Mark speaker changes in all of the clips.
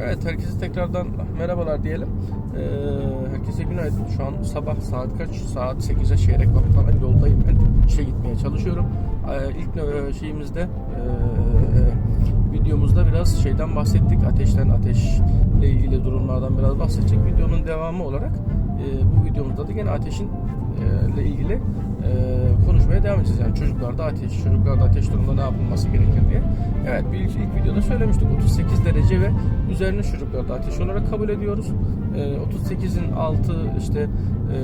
Speaker 1: Evet herkese tekrardan merhabalar diyelim. Ee, herkese günaydın. Şu an sabah saat kaç? Saat 8'e çeyrek vakit falan yoldayım ben. İşe gitmeye çalışıyorum. Ee, ilk nö- şeyimizde ee, videomuzda biraz şeyden bahsettik. Ateşten ateşle ilgili durumlardan biraz bahsedecek. Videonun devamı olarak ee, bu videomuzda da gene ateşin ee, ile ilgili ee, konuşmaya devam edeceğiz. Yani çocuklarda ateş, çocuklarda ateş durumunda ne yapılması gerekir diye. Evet bir ilk, ilk videoda söylemiştik 38 derece ve üzerine çocuklarda ateş olarak kabul ediyoruz. Ee, 38'in altı işte e,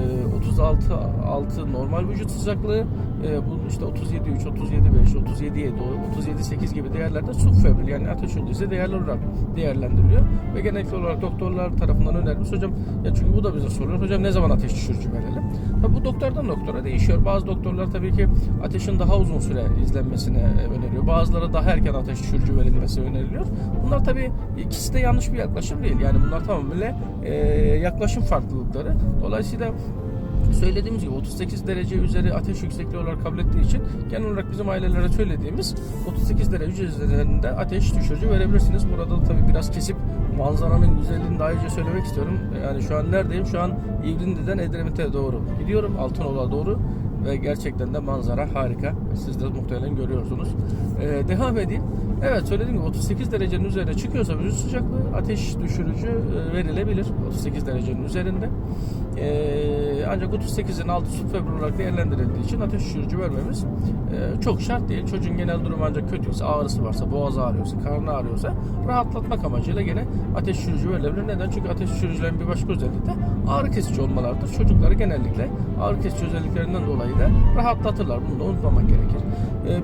Speaker 1: 36 altı normal vücut sıcaklığı e, bunun işte 37 3, 37 5, 37 7, 37 8 gibi değerlerde subfebril yani ateş öncesi değerler olarak değerlendiriliyor ve genellikle olarak doktorlar tarafından önerilmiş hocam ya çünkü bu da bize soruyor hocam ne zaman ateş düşürücü verelim? Tabi bu doktordan doktora değişiyor. Bazı doktorlar tabii ki ateşin daha uzun süre izlenmesini e, öneriyor. Bazıları daha erken ateş düşürücü verilmesi öneriliyor. Bunlar tabii ikisi de yanlış bir yaklaşım değil. Yani bunlar tamamıyla e, yaklaşım farklılıkları. Dolayısıyla söylediğimiz gibi 38 derece üzeri ateş yüksekliği olarak kabul ettiği için genel olarak bizim ailelere söylediğimiz 38 derece üzerinde ateş düşürücü verebilirsiniz. Burada da tabii biraz kesip manzaranın güzelliğini de ayrıca söylemek istiyorum. Yani şu an neredeyim? Şu an İvrindi'den Edremit'e doğru gidiyorum. Altınoluk'a doğru ve gerçekten de manzara harika. Siz de muhtemelen görüyorsunuz. Ee, devam edeyim. Evet söylediğim gibi 38 derecenin üzerine çıkıyorsa vücut sıcaklığı ateş düşürücü e, verilebilir. 38 derecenin üzerinde. Ee, ancak 38'in altı subfebril olarak değerlendirildiği için ateş düşürücü vermemiz e, çok şart değil. Çocuğun genel durumu ancak kötüyse, ağrısı varsa, boğaz ağrıyorsa, karnı ağrıyorsa rahatlatmak amacıyla gene ateş düşürücü verilebilir. Neden? Çünkü ateş düşürücülerin bir başka özelliği de ağrı kesici olmalardır. Çocukları genellikle ağrı kesici özelliklerinden dolayı da rahatlatırlar. Bunu da unutmamak gerekir.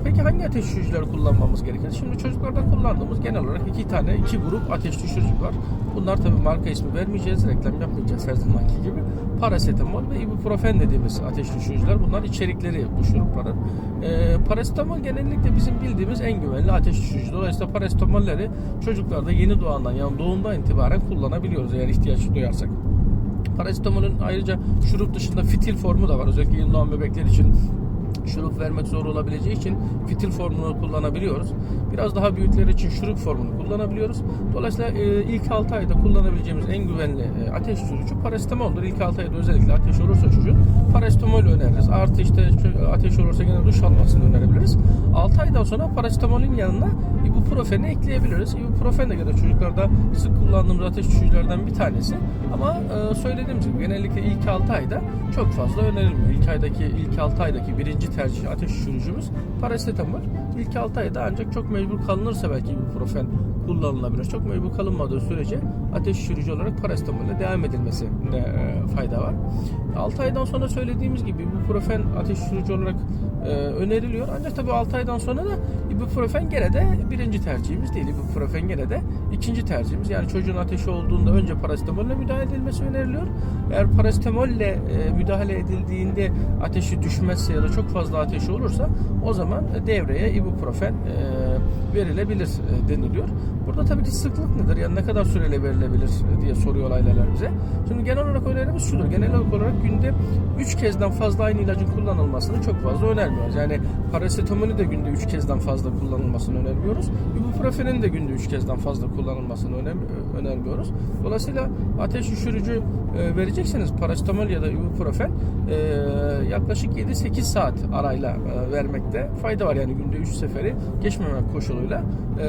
Speaker 1: Peki hangi ateş düşürücüleri kullanmamız gerekir? Şimdi çocuklarda kullandığımız genel olarak iki tane, iki grup ateş düşürücü var. Bunlar tabii marka ismi vermeyeceğiz, reklam yapmayacağız her zamanki gibi. Parasetamol ve ibuprofen dediğimiz ateş düşürücüler. Bunlar içerikleri bu şurupların. Ee, parasetamol genellikle bizim bildiğimiz en güvenli ateş düşürücü. Dolayısıyla parasetamolleri çocuklarda yeni doğandan yani doğumdan itibaren kullanabiliyoruz eğer ihtiyaç duyarsak. Parasetamolün ayrıca şurup dışında fitil formu da var. Özellikle yeni doğan bebekler için şurup vermek zor olabileceği için fitil formunu kullanabiliyoruz. Biraz daha büyükler için şurup formunu kullanabiliyoruz. Dolayısıyla e, ilk 6 ayda kullanabileceğimiz en güvenli e, ateş düşürücü parasetamoldur. İlk 6 ayda özellikle ateş olursa çocuğun parasetamol öneririz. Artı işte ateş olursa yine duş almasını önerebiliriz. 6 aydan sonra parasetamolün yanına ibuprofeni ekleyebiliriz. İbuprofen de gene çocuklarda sık kullandığımız ateş düşürücülerden bir tanesi. Ama e, söylediğim gibi genellikle ilk 6 ayda çok fazla önerilmiyor. İlk aydaki ilk 6 aydaki birinci tercih ateş düşürücümüz parasetamol. İlk 6 ayda ancak çok mecbur kalınırsa belki ibuprofen kullanılabilir. Çok mecbur kalınmadığı sürece ateş düşürücü olarak parasetamolle devam edilmesinde e, fayda var. 6 aydan sonra söylediğimiz gibi ibuprofen ateş düşürücü olarak e, öneriliyor. Ancak tabii 6 aydan sonra da ibuprofen gene de birinci tercihimiz değil. Ibuprofen gene de ikinci tercihimiz. Yani çocuğun ateşi olduğunda önce parasetamolle müdahale edilmesi öneriliyor. Eğer parasetamolle e, müdahale edildiğinde ateşi düşmezse ya da çok fazla ateşi olursa o zaman devreye ibuprofen e, verilebilir e, deniliyor. Burada tabii ki sıklık nedir? Yani ne kadar süreyle verilebilir diye soruyor aileler bize. Şimdi genel olarak önerimiz şudur. Genel olarak günde 3 kezden fazla aynı ilacın kullanılmasını çok fazla önermiyoruz. Yani parasetamolü de günde 3 kezden fazla kullanılmasını önermiyoruz. Ibuprofenin de günde 3 kezden fazla kullanılmasını önermiyoruz. Dolayısıyla ateş düşürücü e, verecekseniz parasetamol ya da ibuprofen e, yaklaşık 7-8 saat arayla e, vermekte fayda var. Yani günde 3 seferi geçmemek koşuluyla. E,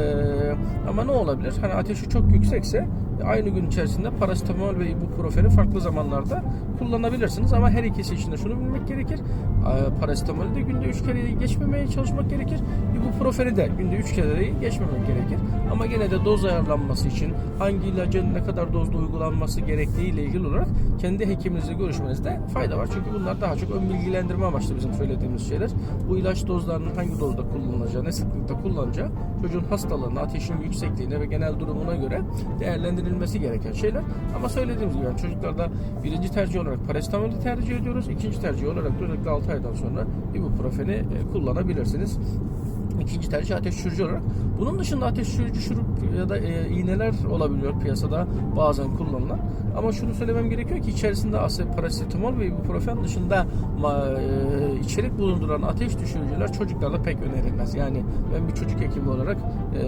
Speaker 1: ama ne olabilir? Hani ateşi çok yüksekse aynı gün içerisinde parasetamol ve ibuprofeni farklı zamanlarda kullanabilirsiniz. Ama her ikisi için de şunu bilmek gerekir. E, Parasetamolü de günde 3 kere geçmemeye çalışmak gerekir. Ibuprofeni de günde 3 kere geçmemek gerekir. Ama gene de doz ayarlanması için hangi ilacın ne kadar dozda uygulanması gerektiği ile ilgili olarak kendi hekiminizle görüşmenizde fayda var. Çünkü bunlar daha çok ön bilgilendirme amaçlı bizim söylediğimiz şeyler. Bu ilaç dozlarının hangi dozda kullanılacağı, sıklıkta kullanacağı çocuğun hastalığına, ateşin yüksekliğine ve genel durumuna göre değerlendirilmesi gereken şeyler. Ama söylediğimiz gibi yani çocuklarda birinci tercih olarak parasetamolü tercih ediyoruz. İkinci tercih olarak da özellikle 6 aydan sonra ibuprofeni e, kullanabilirsiniz. İkinci tercih ateş düşürücü olarak. Bunun dışında ateş düşürücü şurup ya da e, iğneler olabiliyor piyasada bazen kullanılan. Ama şunu söylemem gerekiyor ki içerisinde aslında parasetamol ve ibuprofen dışında e, içerik bulunduran ateş düşürücüler çocuklarda pek önerilmez. Yani ben bir çocuk hekimi olarak e,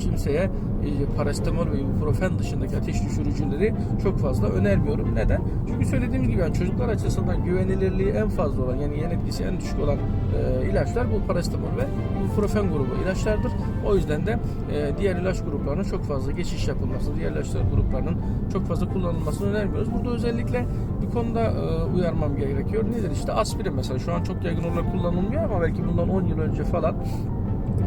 Speaker 1: kimseye e, ve ibuprofen dışındaki ateş düşürücüleri çok fazla önermiyorum. Neden? Çünkü söylediğimiz gibi yani çocuklar açısından güvenilirliği en fazla olan yani yan etkisi en düşük olan e, ilaçlar bu parasetamol ve ibuprofen grubu ilaçlardır. O yüzden de e, diğer ilaç gruplarına çok fazla geçiş yapılması, diğer ilaçlar gruplarının çok fazla kullanılmasını önermiyoruz. Burada özellikle bir konuda e, uyarmam gerekiyor. Nedir? İşte aspirin mesela şu an çok yaygın olarak kullanılmıyor ama belki bundan 10 yıl önce falan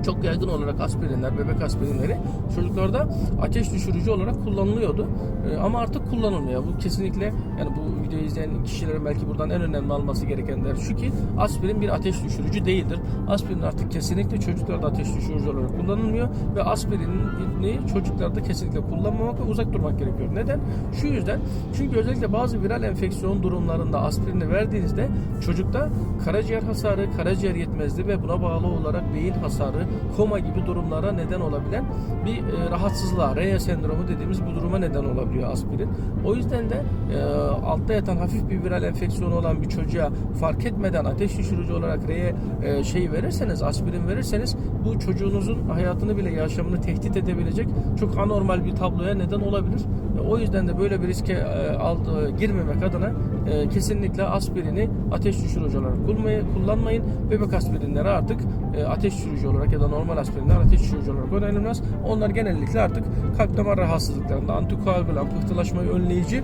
Speaker 1: çok yaygın olarak aspirinler, bebek aspirinleri çocuklarda ateş düşürücü olarak kullanılıyordu. Ee, ama artık kullanılmıyor. Bu kesinlikle yani bu videoyu izleyen kişilerin belki buradan en önemli alması gerekenler şu ki aspirin bir ateş düşürücü değildir. Aspirin artık kesinlikle çocuklarda ateş düşürücü olarak kullanılmıyor ve aspirini çocuklarda kesinlikle kullanmamak ve uzak durmak gerekiyor. Neden? Şu yüzden çünkü özellikle bazı viral enfeksiyon durumlarında aspirini verdiğinizde çocukta karaciğer hasarı, karaciğer yetmezliği ve buna bağlı olarak beyin hasarı, koma gibi durumlara neden olabilen bir e, rahatsızlığa, REA sendromu dediğimiz bu duruma neden olabiliyor aspirin. O yüzden de e, altta yatan hafif bir viral enfeksiyonu olan bir çocuğa fark etmeden ateş düşürücü olarak REA e, şey verirseniz, aspirin verirseniz bu çocuğunuzun hayatını bile yaşamını tehdit edebilecek çok anormal bir tabloya neden olabilir. E, O yüzden de böyle bir riske e, alt- e, girmemek adına e, kesinlikle aspirini ateş düşürücü olarak kullanmayı- kullanmayın. Bebek aspirinleri artık e, ateş düşürücü olarak ya da normal aspirinler ateş düşürücü olarak önerilmez. Onlar genellikle artık kalp damar rahatsızlıklarında antikoagülan, pıhtılaşmayı önleyici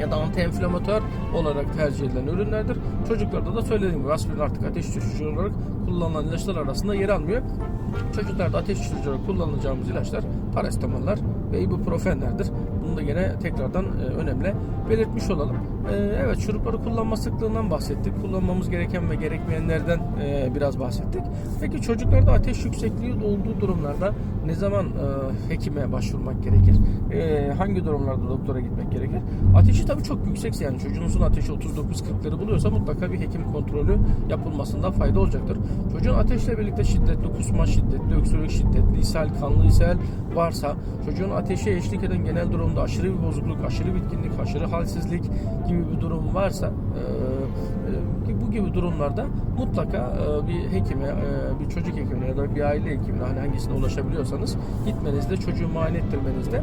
Speaker 1: ya da antienflamatör olarak tercih edilen ürünlerdir. Çocuklarda da söylediğim gibi aspirin artık ateş düşürücü olarak kullanılan ilaçlar arasında yer almıyor. Çocuklarda ateş düşürücü olarak kullanacağımız ilaçlar parasitamoller ve ibuprofenlerdir. Bunu da gene tekrardan e, önemli belirtmiş olalım. E, evet şurupları kullanma sıklığından bahsettik. Kullanmamız gereken ve gerekmeyenlerden e, biraz bahsettik. Peki çocuklarda ateş yüksekliği olduğu durumlarda ne zaman hekime başvurmak gerekir? Hangi durumlarda doktora gitmek gerekir? Ateşi tabii çok yüksekse yani çocuğunuzun ateşi 39-40'ları buluyorsa mutlaka bir hekim kontrolü yapılmasında fayda olacaktır. Çocuğun ateşle birlikte şiddetli kusma, şiddetli öksürük, şiddetli ishal, kanlı ishal varsa, çocuğun ateşe eşlik eden genel durumda aşırı bir bozukluk, aşırı bitkinlik, aşırı halsizlik gibi bir durum varsa e, e, bu gibi durumlarda mutlaka e, bir hekime, e, bir çocuk hekimine ya da bir aile hekimine hani hangisine ulaşabiliyorsanız gitmenizde, çocuğu muayene ettirmenizde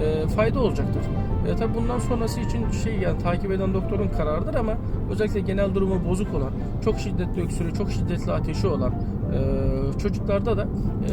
Speaker 1: e, fayda olacaktır. E, tabi bundan sonrası için şey yani takip eden doktorun kararıdır ama özellikle genel durumu bozuk olan, çok şiddetli öksürüğü, çok şiddetli ateşi olan e, çocuklarda da e,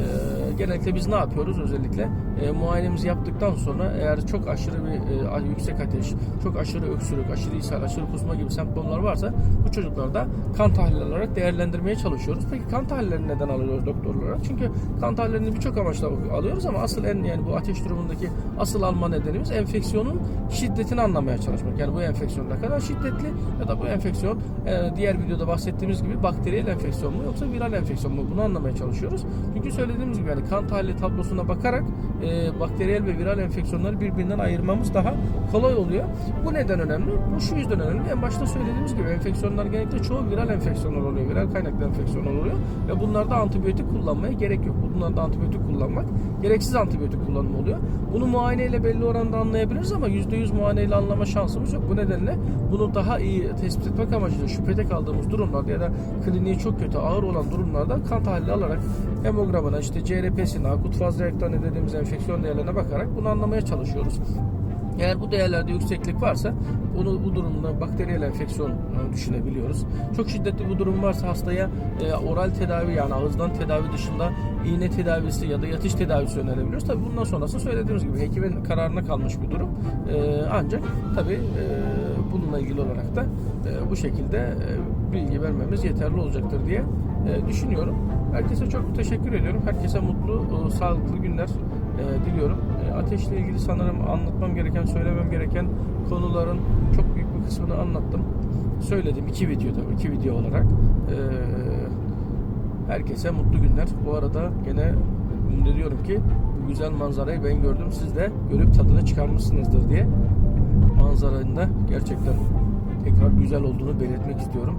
Speaker 1: genellikle biz ne yapıyoruz? Özellikle e, muayenemizi yaptıktan sonra eğer çok aşırı bir e, yüksek ateş, çok aşırı öksürük, aşırı ishal, aşırı kusma gibi semptomlar varsa bu çocuklarda kan tahlili olarak değerlendirmeye çalışıyoruz. Peki kan tahlillerini neden alıyoruz doktor olarak? Çünkü kan tahlillerini birçok amaçla alıyoruz ama asıl en yani bu ateş durumundaki asıl alma nedenimiz enfeksiyonun şiddetini anlamaya çalışmak. Yani bu enfeksiyon ne kadar şiddetli ya da bu enfeksiyon e, diğer videoda bahsettiğimiz gibi bakteriyel enfeksiyon mu yoksa viral enfeksiyon mu bunu anlamaya çalışıyoruz. Çünkü söylediğimiz gibi yani kan tahlili tablosuna bakarak e, bakteriyel ve viral enfeksiyonları birbirinden ayırmamız daha kolay oluyor. Bu neden önemli? Bu şu yüzden önemli. En başta söylediğimiz gibi enfeksiyonlar genellikle çoğu viral enfeksiyonlar oluyor. Viral kaynaklı enfeksiyonlar oluyor. Ve bunlarda antibiyotik kullanmaya gerek yok. Bunlarda antibiyotik kullanmak gereksiz antibiyotik kullanımı oluyor. Bunu muayeneyle belli oranda anlayabiliriz ama %100 muayeneyle anlama şansımız yok. Bu nedenle bunu daha iyi tespit etmek amacıyla şüphede kaldığımız durumlarda ya da kliniği çok kötü ağır olan durumlarda kan tahlili alarak hemogramına işte CRP'sine, akut faz reaktörüne dediğimiz enfeksiyon değerlerine bakarak bunu anlamaya çalışıyoruz. Eğer bu değerlerde yükseklik varsa bunu bu durumda bakteriyel enfeksiyon e, düşünebiliyoruz. Çok şiddetli bu durum varsa hastaya e, oral tedavi yani ağızdan tedavi dışında iğne tedavisi ya da yatış tedavisi önerebiliyoruz. Tabii bundan sonrası söylediğimiz gibi hekimin kararına kalmış bir durum. E, ancak tabii e, bununla ilgili olarak da e, bu şekilde e, bilgi vermemiz yeterli olacaktır diye e, düşünüyorum. Herkese çok teşekkür ediyorum. Herkese mutlu, e, sağlıklı günler e, diliyorum. E, ateşle ilgili sanırım anlatmam gereken, söylemem gereken konuların çok büyük bir kısmını anlattım. Söyledim iki video tabii, iki video olarak. E, herkese mutlu günler. Bu arada gene ediyorum ki bu güzel manzarayı ben gördüm. Siz de görüp tadını çıkarmışsınızdır diye. Manzaranın da gerçekten tekrar güzel olduğunu belirtmek istiyorum.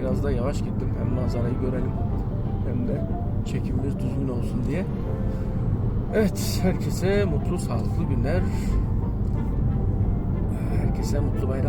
Speaker 1: Biraz da yavaş gittim. Hem manzarayı görelim hem de çekimimiz düzgün olsun diye. Evet, herkese mutlu, sağlıklı günler. Herkese mutlu bayram.